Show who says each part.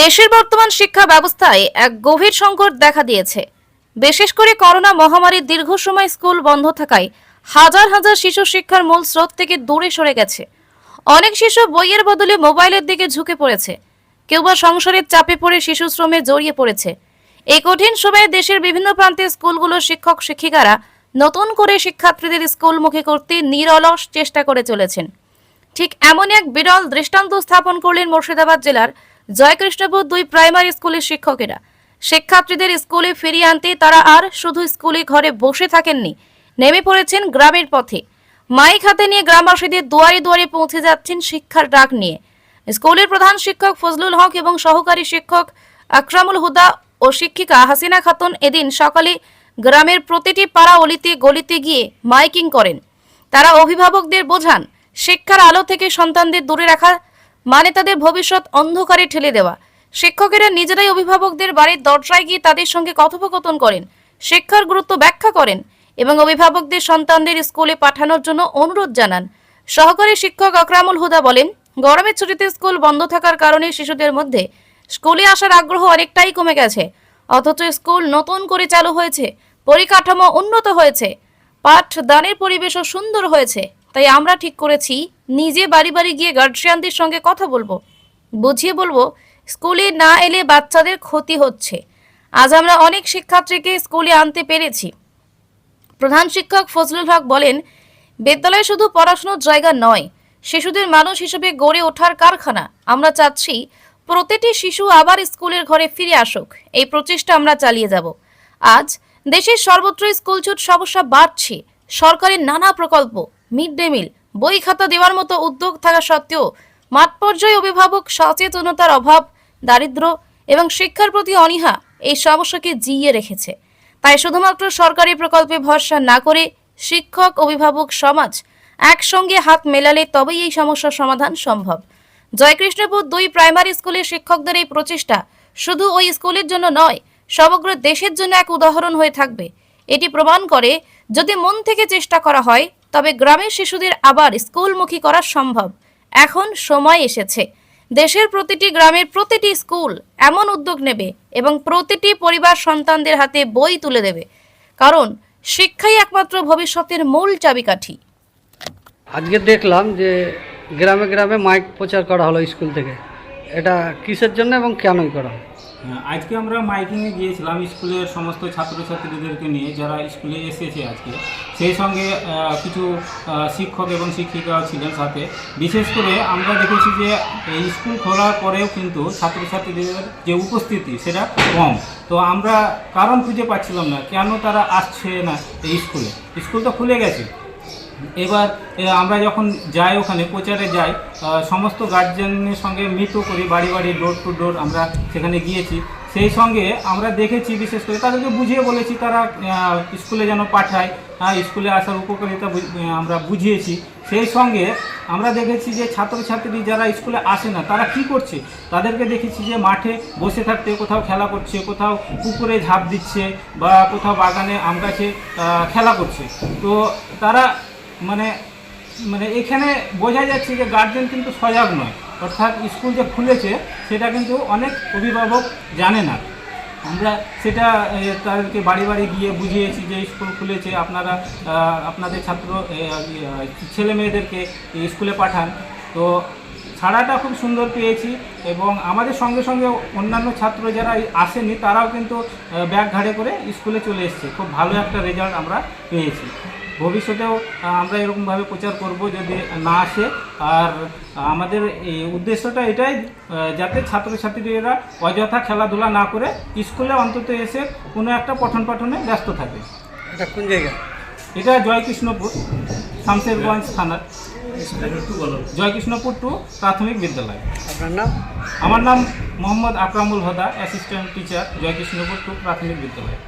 Speaker 1: দেশের বর্তমান শিক্ষা ব্যবস্থায় এক গভীর সংকট দেখা দিয়েছে। বিশেষ করে করোনা মহামারীর দীর্ঘ সময় স্কুল বন্ধ থাকায় হাজার হাজার শিশু শিক্ষার মূল স্রোত থেকে দূরে সরে গেছে। অনেক শিশু বইয়ের বদলে মোবাইলের দিকে ঝুঁকে পড়েছে। কেউ বা সংসারের চাপে পড়ে শিশু শ্রমে জড়িয়ে পড়েছে। এই কঠিন সময়ে দেশের বিভিন্ন প্রান্তে স্কুলগুলোর শিক্ষক শিক্ষিকারা নতুন করে শিক্ষার্থীদের স্কুলমুখী করতে নিরলস চেষ্টা করে চলেছেন। ঠিক এমন এক বিরল দৃষ্টান্ত স্থাপন করলেন মুর্শিদাবাদ জেলার জয়কৃষ্ণপুর দুই প্রাইমারি স্কুলের শিক্ষকেরা। শিক্ষার্থীদের স্কুলে ফিরিয়ে আনতে তারা আর শুধু স্কুলে ঘরে বসে থাকেননি, নেমে পড়েছেন গ্রামের পথে। মাইক হাতে নিয়ে গ্রামবাসীদের দুয়ারে দুয়ারে পৌঁছে যাচ্ছেন শিক্ষার ডাক নিয়ে। স্কুলের প্রধান শিক্ষক ফজলুল হক এবং সহকারী শিক্ষক আকরামুল হুদা ও শিক্ষিকা হাসিনা খাতুন এদিন সকালে গ্রামের প্রতিটি পাড়া অলিতে গলিতে গিয়ে মাইকিং করেন। তারা অভিভাবকদের বোঝান, শিক্ষার আলো থেকে সন্তানদের দূরে রাখা মানে তাদের ভবিষ্যৎ অন্ধকারে ঠেলে দেওয়া। শিক্ষকেরা নিজেরাই অভিভাবকদের বাড়ির দরজায় গিয়ে তাদের সঙ্গে কথোপকথন করেন, শিক্ষার গুরুত্ব ব্যাখ্যা করেন এবং অভিভাবকদের সন্তানদের স্কুলে পাঠানোর জন্য অনুরোধ জানান। সহকারী শিক্ষক আকরামুল হুদা বলেন, গরমের ছুটিতে স্কুল বন্ধ থাকার কারণে শিশুদের মধ্যে স্কুলে আসার আগ্রহ অনেকটাই কমে গেছে। অথচ স্কুল নতুন করে চালু হয়েছে, পরিকাঠামো উন্নত হয়েছে, পাঠদানের পরিবেশও সুন্দর হয়েছে, তাই আমরা ঠিক করেছি নিজে বাড়ি বাড়ি গিয়ে গার্জিয়ানদের সঙ্গে কথা বলব। বুঝিয়ে বলব, স্কুলে না এলে বাচ্চাদের ক্ষতি হচ্ছে। আজ আমরা অনেক শিক্ষার্থীকে স্কুলে আনতে পেরেছি। প্রধান শিক্ষক ফজলুল হক বলেন, বিদ্যালয় শুধু পড়াশোনার জায়গা নয়, শিশুদের মানুষ হিসেবে গড়ে ওঠার কারখানা। আমরা চাচ্ছি প্রতিটি শিশু আবার স্কুলের ঘরে ফিরে আসুক। এই প্রচেষ্টা আমরা চালিয়ে যাব। আজ দেশের সর্বত্র স্কুল ছুট সমস্যা বাড়ছে। সরকারের নানা প্রকল্প, মিড ডে মিল বই খাতা দেওয়ার মতো উদ্যোগ থাকা সত্ত্বেও মাঠ পর্যায়ে অভিভাবক সচেতনতার অভাব, দারিদ্র এবং শিক্ষার প্রতি অনীহা এই সমস্যাকে জিইয়ে রেখেছে। তাই শুধুমাত্র সরকারি প্রকল্পে ভরসা না করে শিক্ষক, অভিভাবক, সমাজ একসঙ্গে হাত মেলালে তবেই এই সমস্যার সমাধান সম্ভব। জয়কৃষ্ণপুর দুই প্রাইমারি স্কুলের শিক্ষকদের এই প্রচেষ্টা শুধু ওই স্কুলের জন্য নয়, সমগ্র দেশের জন্য এক উদাহরণ হয়ে থাকবে। এটি প্রমাণ করে যদি মন থেকে চেষ্টা করা হয় তবে গ্রামের শিশুদের আবার স্কুলমুখী করা সম্ভব। এখন সময় এসেছে। দেশের প্রতিটি গ্রামের প্রতিটি স্কুল এমন উদ্যোগ নেবে এবং প্রতিটি পরিবার সন্তানদের হাতে বই তুলে দেবে। কারণ শিক্ষাই একমাত্র ভবিষ্যতের মূল চাবিকাঠি।
Speaker 2: আজকে দেখলাম যে গ্রামে গ্রামে মাইক প্রচার করা হলো স্কুল থেকে। এটা কিসের জন্য এবং কেনই করা?
Speaker 3: হ্যাঁ, আজকে আমরা মাইকিংয়ে গিয়েছিলাম স্কুলের সমস্ত ছাত্রছাত্রীদেরকে নিয়ে যারা স্কুলে এসেছে আজকে। সেই সঙ্গে কিছু শিক্ষক এবং শিক্ষিকাও ছিলেন সাথে। বিশেষ করে আমরা দেখেছি যে এই স্কুল খোলার পরেও কিন্তু ছাত্রছাত্রীদের যে উপস্থিতি সেটা কম। তো আমরা কারণ খুঁজে পাচ্ছিলাম না কেন তারা আসছে না এই স্কুলে? স্কুল তো খুলে গেছে। এবার আমরা যখন যাই ওখানে, প্রচারে যাই সমস্ত গার্জেনের সঙ্গে মিটও করি, বাড়ি বাড়ি ডোর টু ডোর আমরা সেখানে গিয়েছি। সেই সঙ্গে আমরা দেখেছি বিশেষ করে, তাদেরকে বুঝিয়ে বলেছি, তারা স্কুলে যেন পাঠায় হ্যাঁ স্কুলে আসার উপকারিতা আমরা বুঝিয়েছি। সেই সঙ্গে আমরা দেখেছি যে ছাত্রছাত্রী যারা স্কুলে আসে না, তারা কি করছে? তাদেরকে দেখেছি যে মাঠে বসে থাকতে, কোথাও খেলা করছে, কোথাও পুকুরে ঝাঁপ দিচ্ছে বা কোথাও বাগানে আম গাছে খেলা করছে। তো তারা মানে মানে এখানে বোঝা যাচ্ছে যে গার্জেন কিন্তু সজাগ নয়। অর্থাৎ স্কুল যে খুলেছে, সেটা কিন্তু অনেক অভিভাবক জানে না। আমরা সেটা তাদেরকে বাড়ি বাড়ি গিয়ে বুঝিয়েছি যে স্কুল খুলেছে, আপনারা আপনাদের ছাত্র ছেলে মেয়েদেরকে স্কুলে পাঠান। তো ছাড়াটা খুব সুন্দর পেয়েছি এবং আমাদের সঙ্গে সঙ্গে অন্যান্য ছাত্র যারা আসেনি, তারাও কিন্তু ব্যাগ ঘাড়ে করে স্কুলে চলে এসছে। খুব ভালো একটা রেজাল্ট আমরা পেয়েছি। ভবিষ্যতেও আমরা এরকমভাবে প্রচার করব যদি না আসে। আর আমাদের এই উদ্দেশ্যটা এটাই যাতে ছাত্রছাত্রীরা অযথা খেলাধুলা না করে স্কুলে অন্তত এসে কোনো একটা পঠন পাঠনে ব্যস্ত থাকে।
Speaker 2: এটা কোন জায়গা?
Speaker 3: এটা জয়কৃষ্ণপুর শামশেরগঞ্জ থানার। জয়কৃষ্ণপুর টু প্রাথমিক বিদ্যালয়।
Speaker 2: আপনার নাম?
Speaker 3: আমার নাম Mohammad Akramul Hoda assistant teacher Joykrishnapur two প্রাথমিক বিদ্যালয়।